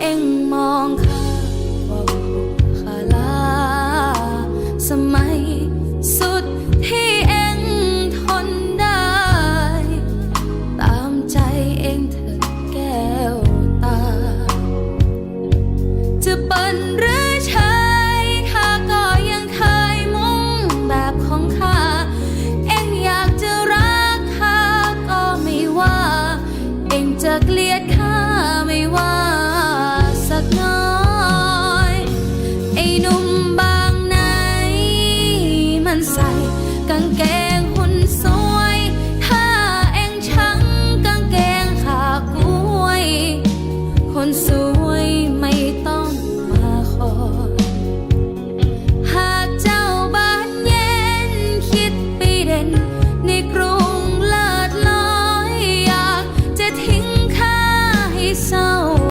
เอ็งมองข้าว่าขาลาสมัยสุดที่เอ็งทนได้ ตามใจเองเถอะแก้วตา จะเป็นหรือชายข้าก็ยังเคยมุ่งแบบของข้า เอ็งอยากจะรักข้าก็ไม่ว่า เอ็งจะเกลียดข้าไม่ว่า มันใส่กางเกงหุ่นสวย ถ้าเองชังกางเกงขากล้วย คนสวย